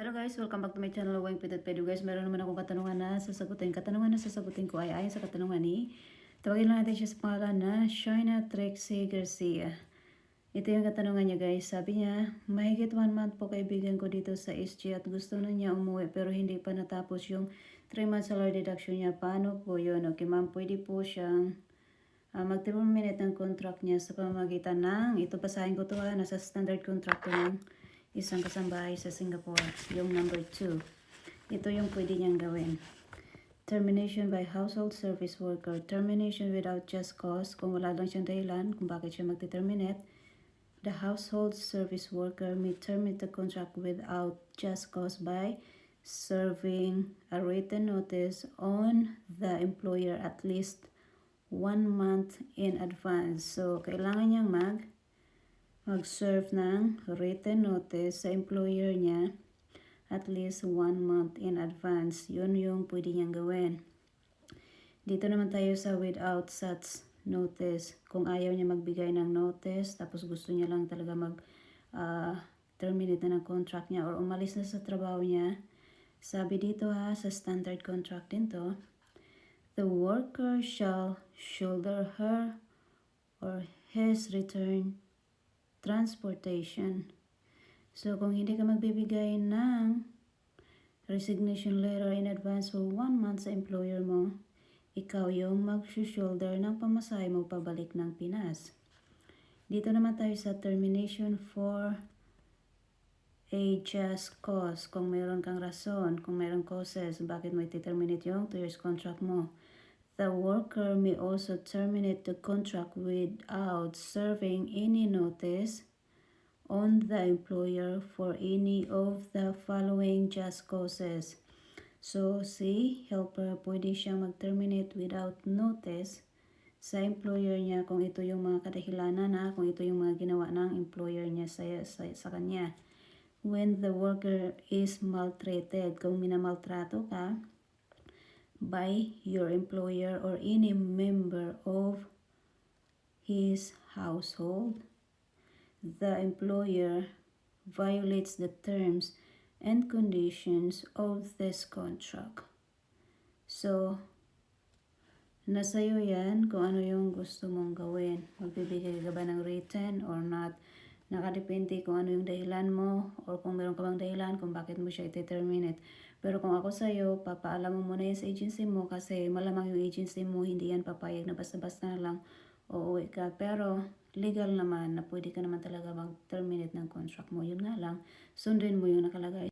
Hello guys, welcome back to my channel, Wang Pitot Pedo guys. Meron naman akong katanungan na sasagutin. Katanungan na sasagutin ko ay ayon sa katanungan ni, tawagin lang natin siya sa pangalan na Shina Trexie Garcia. Ito yung katanungan niya guys. Sabi niya, mahigit one month po kaibigan ko dito sa SG at gusto na niya umuwi pero hindi pa natapos yung 3 months salary deduction niya. Paano po yun? Okay ma'am, pwede po siyang uh, mag-terminate ng contract niya sa pamamagitan ng, ito basahin ko to ha, nasa standard contract to ng isang kasambahay sa Singapore, yung number 2. Ito yung pwede niyang gawin. Termination by household service worker. Termination without just cause. Kung wala lang siyang dahilan kung bakit siya magte-terminate. The household service worker may terminate the contract without just cause by serving a written notice on the employer at least one month in advance. So, kailangan niyang mag mag-serve ng written notice sa employer niya at least one month in advance. Yun yung pwede niyang gawin. Dito naman tayo sa without such notice. Kung ayaw niya magbigay ng notice, tapos gusto niya lang talaga mag uh, terminate na ng contract niya or umalis na sa trabaho niya. Sabi dito ha, sa standard contract din to, the worker shall shoulder her or his return transportation. So, kung hindi ka magbibigay ng resignation letter in advance for one month sa employer mo, ikaw yung mag-shoulder ng pamasahe mo pabalik ng Pinas. Dito naman tayo sa termination for a just cause. Kung meron kang rason, kung meron causes, bakit mo iti-terminate yung 2 years contract mo. The worker may also terminate the contract without serving any notice on the employer for any of the following just causes. So, si helper pwede siyang mag-terminate without notice sa employer niya kung ito yung mga kadahilanan na kung ito yung mga ginawa ng employer niya sa, sa, sa kanya. When the worker is maltreated, kung minamaltrato ka, by your employer or any member of his household. The employer violates the terms and conditions of this contract. So, nasa iyo yan kung ano yung gusto mong gawin. Magbibigay ka ba ng written or not. Nakadepende kung ano yung dahilan mo or kung meron ka bang dahilan kung bakit mo siya iti-terminate. Pero kung ako sa'yo, papaalam mo muna yan sa agency mo kasi malamang yung agency mo hindi yan papayag na basta-basta na lang uuwi ka. Pero legal naman na pwede ka naman talaga mag-terminate ng contract mo. Yun nga lang, sundin mo yung nakalagay